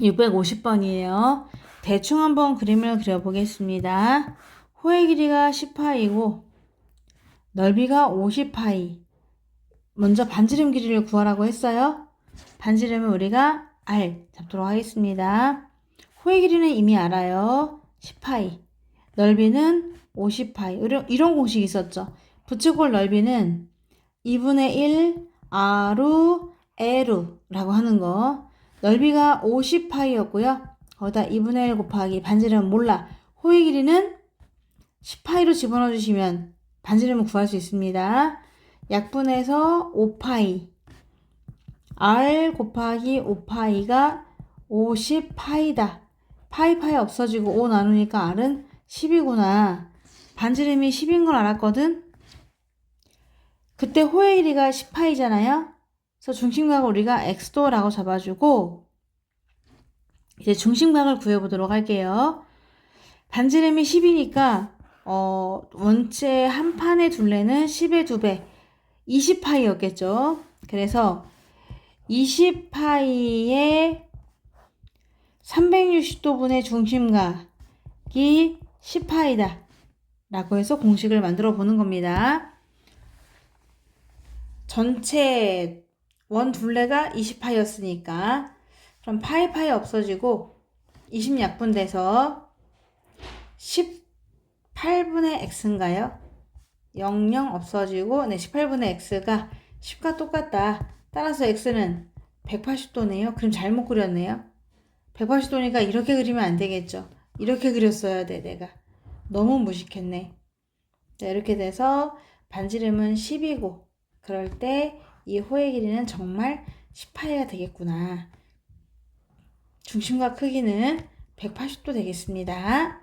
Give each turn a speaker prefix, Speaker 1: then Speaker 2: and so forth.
Speaker 1: 650번이에요. 대충 한번 그림을 그려보겠습니다. 호의 길이가 10파이고 넓이가 50파이. 먼저 반지름 길이를 구하라고 했어요. 반지름은 우리가 R 잡도록 하겠습니다. 호의 길이는 이미 알아요. 10파이. 넓이는 50파이. 이런, 공식이 있었죠. 부채꼴 넓이는 2분의 1 R우 L우라고 하는 거. 넓이가 50파이였고요. 거기다 2분의 1 곱하기 반지름 몰라. 호의 길이는 10파이로 집어넣어 주시면 반지름을 구할 수 있습니다. 약분해서 5파이. R 곱하기 5파이가 50파이다. 파이 파이 없어지고 5 나누니까 R은 10이구나. 반지름이 10인 걸 알았거든? 그때 호의 길이가 10파이잖아요? 그래서 중심각을 우리가 x도라고 잡아주고 이제 중심각을 구해보도록 할게요. 반지름이 10이니까 어, 원체 한 판의 둘레는 10의 2배 20파이였겠죠. 그래서 20파이의 360도분의 중심각이 10파이다 라고 해서 공식을 만들어 보는 겁니다. 전체 원 둘레가 20파이였으니까 그럼 파이 파이 없어지고 20 약분돼서 18분의 x인가요? 00 없어지고 네 18분의 x가 10과 똑같다. 따라서 x는 180도네요. 그럼 잘못 그렸네요. 180도니까 이렇게 그리면 안 되겠죠. 이렇게 그렸어야 돼 내가. 너무 무식했네. 자, 이렇게 돼서 반지름은 10이고 그럴 때 이 호의 길이는 정말 18가 되겠구나. 중심과 크기는 180도 되겠습니다.